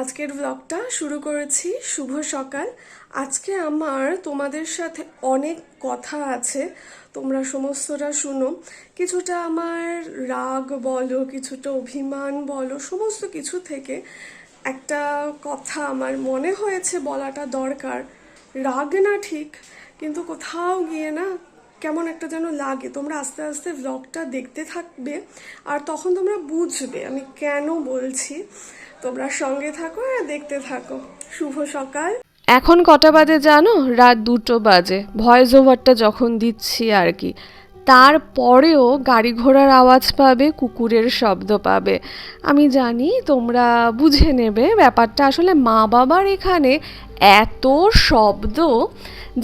আজকের ব্লগটা শুরু করেছি। শুভ সকাল। আজকে আমার তোমাদের সাথে অনেক কথা আছে। তোমরা সমস্তটা শুনো। কিছুটা আমার রাগ বলো, কিছুটা অভিমান বলো, সমস্ত কিছু থেকে একটা কথা আমার মনে হয়েছে বলাটা দরকার। রাগ না ঠিক, কিন্তু কোথাও গিয়ে না কেমন একটা যেন লাগে। তোমরা আস্তে আস্তে ব্লগটা দেখতে থাকবে আর তখন তোমরা বুঝবে আমি কেন বলছি। তোমরা সঙ্গে থাকো আর দেখতে থাকো। শুভ সকাল। এখন কটা বাজে জানো? রাত দুটো বাজে। ভয়েস ওভারটা যখন দিচ্ছি আর কি। তারপরেও গাড়ি ঘোড়ার আওয়াজ পাবে, কুকুরের শব্দ পাবে। আমি জানি তোমরা বুঝে নেবে ব্যাপারটা। আসলে মা বাবার এখানে এত শব্দ,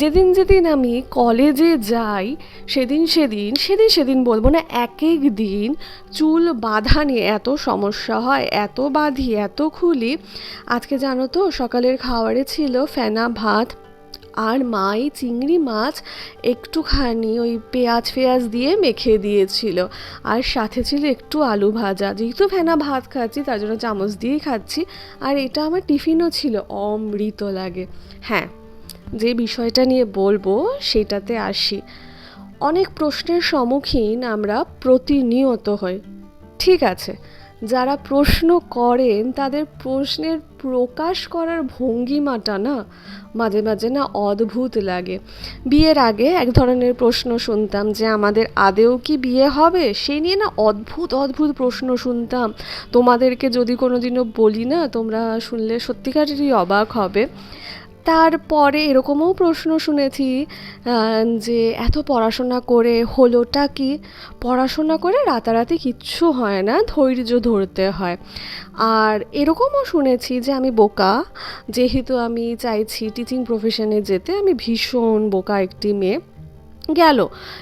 যেদিন যেদিন আমি কলেজে যাই, সেদিন সেদিন সেদিন সেদিন বলব না, এক এক দিন চুল বাঁধা নিয়ে এত সমস্যা হয়, এত বাঁধি, এত খুলি। আজকে জানো তো সকালের খাবারে ছিল ফেনা ভাত আর মাই চিংড়ি মাছ একটুখানি ওই পেঁয়াজ ফেয়াজ দিয়ে মেখে দিয়েছিল। আর সাথে ছিল একটু আলু ভাজা। যেহেতু ফেনা ভাত খাচ্ছি, তার জন্য চামচ দিয়েই খাচ্ছি। আর এটা আমার টিফিনও ছিল, অমৃত লাগে। হ্যাঁ যে বিষয়টা নিয়ে বলব সেটাতে আসি। অনেক প্রশ্নের সম্মুখীন আমরা প্রতিনিয়ত হই। ঠিক আছে যারা প্রশ্ন করেন, তাদের প্রশ্নের প্রকাশ করার ভঙ্গিমাটা না মাঝে মাঝে না অদ্ভুত লাগে। বিয়ের আগে এক ধরনের প্রশ্ন শুনতাম যে, আমাদের আদেও কি বিয়ে হবে? সেই নিয়ে না অদ্ভুত অদ্ভুত প্রশ্ন শুনতাম। তোমাদেরকে যদি কোনো দিনও বলি না, তোমরা শুনলে সত্যিকারেরই অবাক হবে। তারপরে এরকমও প্রশ্ন শুনেছি যে এত পড়াশোনা করে হলোটা কি? পড়াশোনা করে রাতারাতি কিচ্ছু হয় না, ধৈর্য ধরতে হয়। আর এরকমও শুনেছি যে আমি বোকা, যেহেতু আমি চাইছি টিচিং প্রফেশনে যেতে, আমি ভীষণ বোকা একটি মেয়ে। গেল,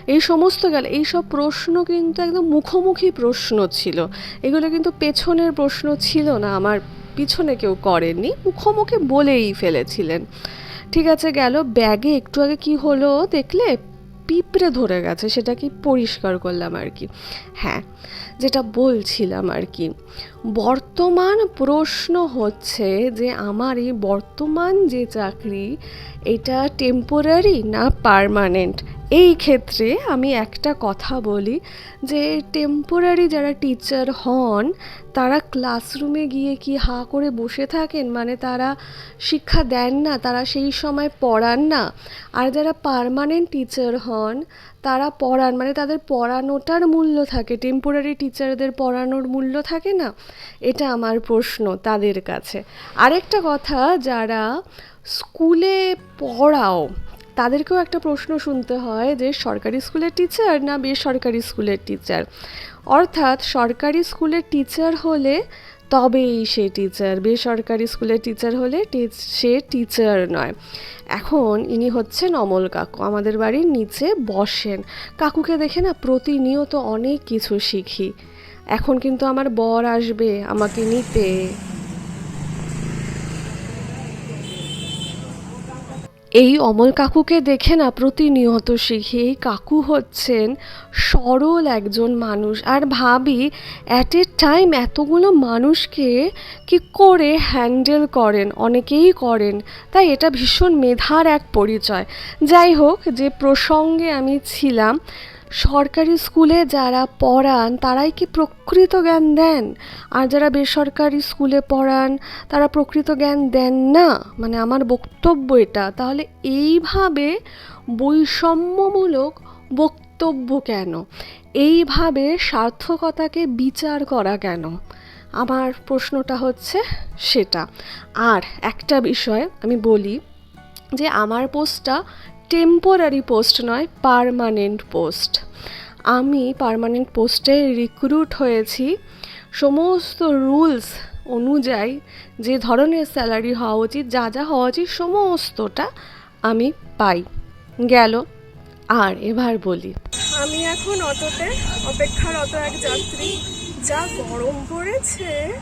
এই সমস্ত গেল, এইসব প্রশ্ন কিন্তু একদম মুখোমুখি প্রশ্ন ছিল। এগুলো কিন্তু পেছনের প্রশ্ন ছিল না আমার। পিছনে কেউ করেননি মুখোমুখি বলেই ফেলেছিলেন। ঠিক আছে গেল, ব্যাগে একটু আগে কি হলো দেখলে? পিঁপড়ে ধরে গেছে, সেটা কি পরিষ্কার করলাম আর কি। হ্যাঁ যেটা বলছিলাম আর কি। বর্তমান প্রশ্ন হচ্ছে যে, আমার এই বর্তমান যে চাকরি, এটা টেম্পোরারি না পার্মানেন্ট এই ক্ষেত্রে আমি একটা কথা বলি যে টেম্পোরারি যারা টিচার হন, তারা ক্লাসরুমে গিয়ে কি হা করে বসে থাকেন? মানে তারা শিক্ষা দেন না, তারা সেই সময় পড়ান না। আর যারা পার্মানেন্ট টিচার হন, তারা পড়ান মানে তাদের পড়ানোটার মূল্য থাকে। টেম্পোরারি টিচারদের পড়ানোর মূল্য থাকে না? এটা আমার প্রশ্ন তাদের কাছে। আরেকটা কথা, যারা স্কুলে পড়াও তাদেরকেও একটা প্রশ্ন শুনতে হয় যে সরকারি স্কুলের টিচার না বেসরকারি স্কুলের টিচার অর্থাৎ সরকারি স্কুলের টিচার হলে তবেই সে টিচার বেসরকারি স্কুলের টিচার হলে সে টিচার নয়। এখন ইনি হচ্ছেন অমল কাকু, আমাদের বাড়ির নিচে বসেন। কাকুকে দেখে না প্রতিনিয়ত অনেক কিছু শিখি। এখন কিন্তু আমার বর আসবে, আমাকে নিতে। এই অমল কাকুকে দেখে না প্রতিনিয়ত শিখি এই কাকু হচ্ছেন সরল একজন মানুষ। আর ভাবি অ্যাট এ টাইম এতগুলো মানুষকে কি করে হ্যান্ডেল করেন? অনেকেই করেন। তাই এটা ভীষণ মেধার এক পরিচয়। যাই হোক, যে প্রসঙ্গে আমি ছিলাম সরকারি স্কুলে যারা পড়ান, তারাই কি প্রকৃত জ্ঞান দেন? আর যারা বেসরকারি স্কুলে পড়ান, তারা প্রকৃত জ্ঞান দেন না? মানে আমার বক্তব্য এটা। তাহলে এইভাবে বৈষম্যমূলক বক্তব্য কেন? এইভাবে সার্থকতাকে বিচার করা কেন? আমার প্রশ্নটা হচ্ছে সেটা। আর একটা বিষয় আমি বলি যে আমার পোস্টটা টেম্পোরারি পোস্ট নয় পারমানেন্ট পোস্ট আমি পারমানেন্ট পোস্টে রিক্রুট হয়েছি। সমস্ত রুলস অনুযায়ী যে ধরনের স্যালারি হওয়া উচিত, যা যা হওয়া উচিত, সমস্তটা আমি পাই। গেল। আর এবার বলি। আমি এখন অটোতে অপেক্ষারত এক যাত্রী, যা গরম পড়েছে।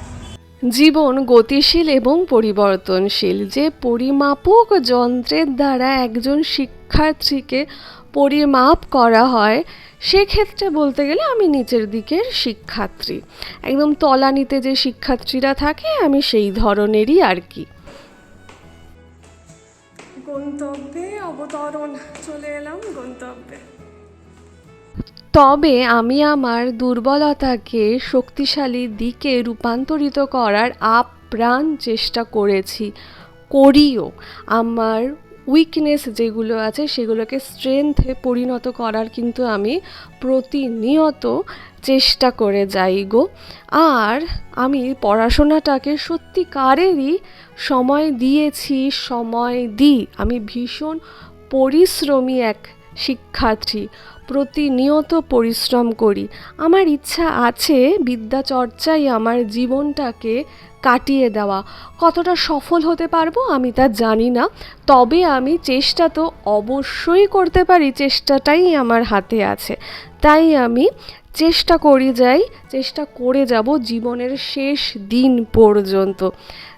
জীবন গতিশীল এবং পরিবর্তনশীল। যে পরিমাপক যন্ত্রের দ্বারা একজন শিক্ষার্থীকে পরিমাপ করা হয়, সেক্ষেত্রে বলতে গেলে আমি নিচের দিকের শিক্ষার্থী। একদম তলানিতে যে শিক্ষার্থীরা থাকে, আমি সেই ধরনেরই আর কি। গন্তব্যে অবতরণ, চলে এলাম গন্তব্যে। তবে আমি আমার দুর্বলতাকে শক্তিশালী দিকে রূপান্তরিত করার আপ্রাণ চেষ্টা করেছি। করিও, আমার উইকনেস যেগুলো আছে সেগুলোকে স্ট্রেংথে পরিণত করার কিন্তু আমি প্রতিনিয়ত চেষ্টা করে যাই গো। আর আমি পড়াশোনাটাকে সত্যিকারেরই সময় দিয়েছি, সময় দিই। আমি ভীষণ পরিশ্রমী এক শিক্ষার্থী। প্রতিনিয়ত পরিশ্রম করি। আমার ইচ্ছা আছে বিদ্যা চর্চাই আমার জীবনটাকে কাটিয়ে দেওয়া। কতটা সফল হতে পারব আমি তা জানি না, তবে আমি চেষ্টা তো অবশ্যই করতে পারি, চেষ্টাটাই আমার হাতে আছে। তাই আমি চেষ্টা করি যাই, চেষ্টা করে যাব জীবনের শেষ দিন পর্যন্ত।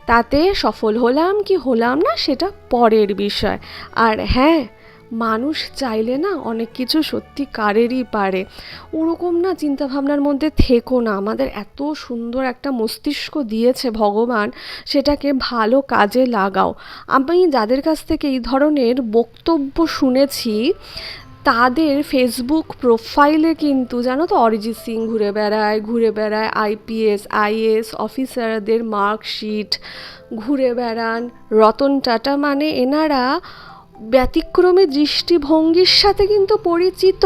তাতে সফল হলাম কি হলাম না সেটা পরের বিষয়। আর হ্যাঁ মানুষ চাইলে না অনেক কিছু সত্যি কারেরই পারে। ওরকম না চিন্তাভাবনার মধ্যে থেকো না। আমাদের এত সুন্দর একটা মস্তিষ্ক দিয়েছে ভগবান, সেটাকে ভালো কাজে লাগাও। আমি যাদের কাছ থেকে এই ধরনের বক্তব্য শুনেছি, তাদের ফেসবুক প্রোফাইলে কিন্তু জানো তো অরিজিৎ সিং ঘুরে বেড়ায় ঘুরে বেড়ায় আইপিএস আইএস অফিসারদের মার্কশিট ঘুরে বেড়ান। রতন টাটা মানে এনারা ব্যতিক্রমী দৃষ্টিভঙ্গির সাথে কিন্তু পরিচিত।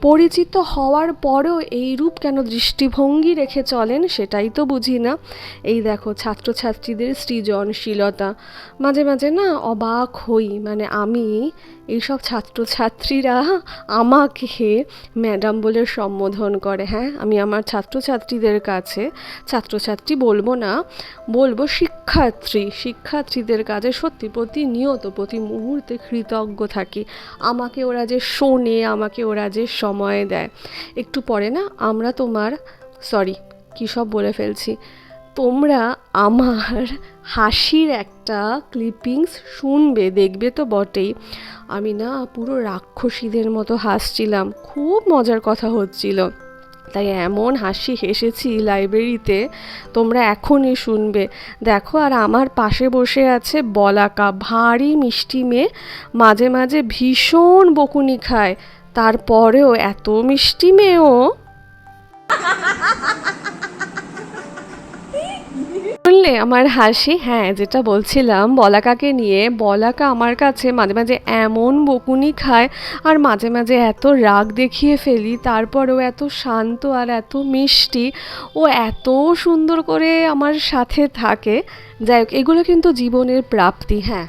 পরিচিত হওয়ার পরেও এই রূপ কেন দৃষ্টিভঙ্গি রেখে চলেন সেটাই তো বুঝি না। এই দেখো, ছাত্রছাত্রীদের সৃজনশীলতা। মাঝে মাঝে না অবাক হই মানে আমি এইসব ছাত্রছাত্রীরা আমাকে ম্যাডাম বলে সম্বোধন করে হ্যাঁ? আমি আমার ছাত্রছাত্রীদের কাছে, ছাত্রছাত্রী বলব না, বলব শিক্ষার্থী, শিক্ষার্থীদের কাছে সত্যি প্রতিনিয়ত, প্রতি মুহূর্তে কৃতজ্ঞ থাকি। আমাকে ওরা যে শোনে, আমাকে ওরা যে সময় দেয়। একটু পরে না আমরা তোমার সরি কী সব বলে ফেলছি, তোমরা আমার হাসির একটা ক্লিপিংস শুনবে, দেখবে তো বটেই। আমি না পুরো রাক্ষসীদের মতো হাসছিলাম, খুব মজার কথা হচ্ছিল। তাই এমন হাসি হেসেছি লাইব্রেরিতে তোমরা এখনই শুনবে। দেখো আর আমার পাশে বসে আছে বলাকা, ভারী মিষ্টি মেয়ে, মাঝে মাঝে ভীষণ বকুনি খায়। তারপরেও এত মিষ্টি মেয়েও। শুনলে আমার হাসি? হ্যাঁ যেটা বলছিলাম, বলাকাকে নিয়ে। বলাকা আমার কাছে মাঝে মাঝে এমন বকুনি খায় আর মাঝে মাঝে এত রাগ দেখিয়ে ফেলি, তারপরেও এত শান্ত আর এত মিষ্টি। ও এত সুন্দর করে আমার সাথে থাকে। যাই হোক, এগুলো কিন্তু জীবনের প্রাপ্তি হ্যাঁ।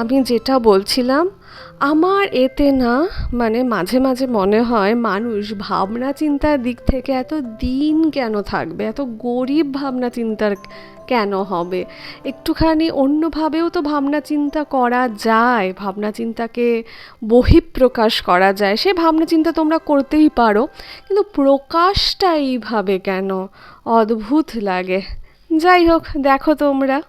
আমি যেটা বলছিলাম আমার এতে না মানে মাঝে মাঝে মনে হয় মানুষ ভাবনা চিন্তার দিক থেকে এত দিন কেন থাকবে? এত গরিব ভাবনা চিন্তার কেন হবে? একটুখানি অন্যভাবেও তো ভাবনা চিন্তা করা যায়, ভাবনা চিন্তাকে বহিঃপ্রকাশ করা যায়। সে ভাবনা চিন্তা তোমরা করতেই পারো, কিন্তু প্রকাশটা এইভাবে কেন? অদ্ভুত লাগে। যাই হোক, দেখো তোমরা।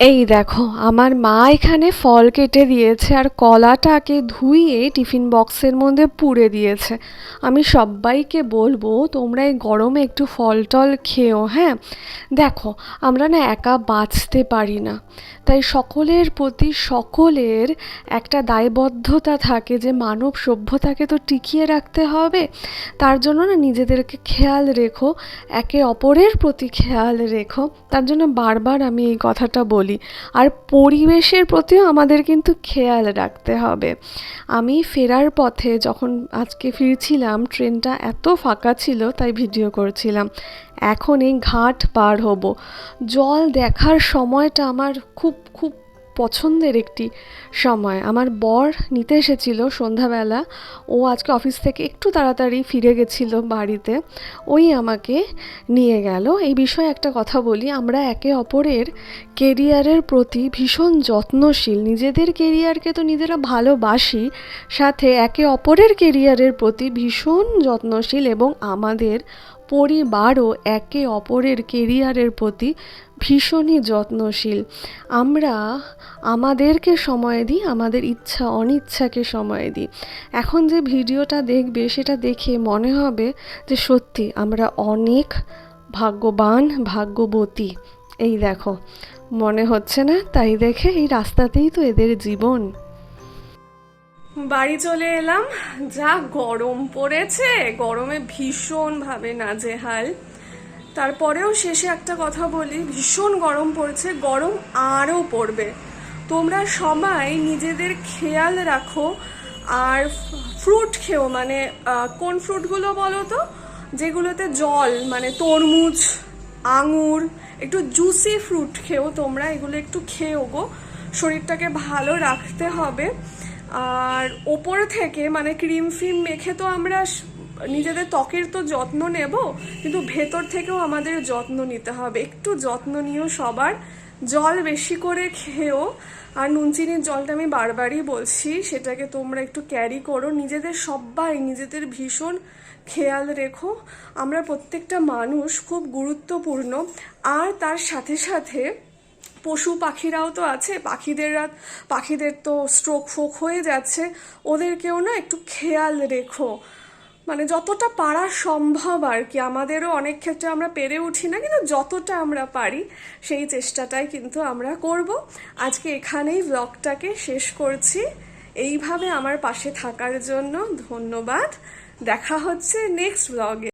এই দেখো, আমার মা এখানে ফল কেটে দিয়েছে আর কলাটাকে ধুইয়ে টিফিন বক্সের মধ্যে পুড়ে দিয়েছে। আমি সবাইকে বলব, তোমরা এই গরমে একটু ফল টল খেও হ্যাঁ? দেখো, আমরা না একা বাঁচতে পারি না। তাই সকলের প্রতি সকলের একটা দায়বদ্ধতা থাকে যে মানব সভ্যতাকে তো টিকিয়ে রাখতে হবে। তার জন্য না নিজেদেরকে খেয়াল রেখো, একে অপরের প্রতি খেয়াল রেখো। তার জন্য বারবার আমি এই কথাটা বলি। আর পরিবেশের প্রতিও আমাদের কিন্তু খেয়াল রাখতে হবে। আমি ফেরার পথে যখন আজকে ফিরছিলাম, ট্রেনটা এত ফাঁকা ছিল, তাই ভিডিও করছিলাম। এখন এই ঘাট পার হব। জল দেখার সময়টা আমার খুব খুব পছন্দের একটি সময়। আমার বর নিতে এসেছিল সন্ধ্যাবেলা। ও আজকে অফিস থেকে একটু তাড়াতাড়ি ফিরে গেছিল বাড়িতে। ওই আমাকে নিয়ে গেল। এই বিষয়ে একটা কথা বলি। আমরা একে অপরের কেরিয়ারের প্রতি ভীষণ যত্নশীল। নিজেদের কেরিয়ারকে তো নিজেরা ভালোবাসি। সাথে একে অপরের কেরিয়ারের প্রতি ভীষণ যত্নশীল এবং আমাদের পরিবারও একে অপরের কেরিয়ারের প্রতি ভীষণই যত্নশীল। আমরা আমাদেরকে সময় দিই, আমাদের ইচ্ছা, অনিচ্ছাকে সময় দিই। এখন যে ভিডিওটা দেখবে, সেটা দেখে মনে হবে যে সত্যি আমরা অনেক ভাগ্যবান, ভাগ্যবতী। এই দেখো, মনে হচ্ছে না? তাই দেখে এই রাস্তাতেই তো এদের জীবন। বাড়ি চলে এলাম। যা গরম পড়েছে, গরমে ভীষণ ভাবে নাজেহাল। তারপরেও শেষে একটা কথা বলি, ভীষণ গরম পড়েছে, গরম আরও পড়বে। তোমরা সবাই নিজেদের খেয়াল রাখো আর ফ্রুট খেও মানে কোন ফ্রুটগুলো বলো তো? যেগুলোতে জল মানে তরমুজ, আঙুর, একটু জুসি ফ্রুট খেও তোমরা, এগুলো একটু খেয়েও গো। শরীরটাকে ভালো রাখতে হবে। আর ওপর থেকে মানে ক্রিম ফ্রিম মেখে তো আমরা নিজেদের ত্বকের তো যত্ন নেব, কিন্তু ভেতর থেকেও আমাদের যত্ন নিতে হবে। একটু যত্ন নিও সবার। জল বেশি করে খেও। আর নুন চিনির জলটা আমি বারবারই বলছি, সেটাকে তোমরা একটু ক্যারি করো। নিজেদের সবাই নিজেদের ভীষণ খেয়াল রেখো। আমরা প্রত্যেকটা মানুষ খুব গুরুত্বপূর্ণ। আর তার সাথে সাথে পশু পাখিরাও তো আছে, পাখিদের রাত পাখিদের তো স্ট্রোক ফোক হয়ে যাচ্ছে। ওদেরকেও না একটু খেয়াল রেখো। মানে যতটা পারা সম্ভব আর কি। আমাদেরও অনেক ক্ষেত্রে আমরা পেরে উঠি না, কিন্তু যতটা আমরা পারি সেই চেষ্টাটাই কিন্তু আমরা করব। আজকে এখানেই ব্লগটাকে শেষ করছি। এইভাবে আমার পাশে থাকার জন্য ধন্যবাদ। দেখা হচ্ছে নেক্সট ব্লগে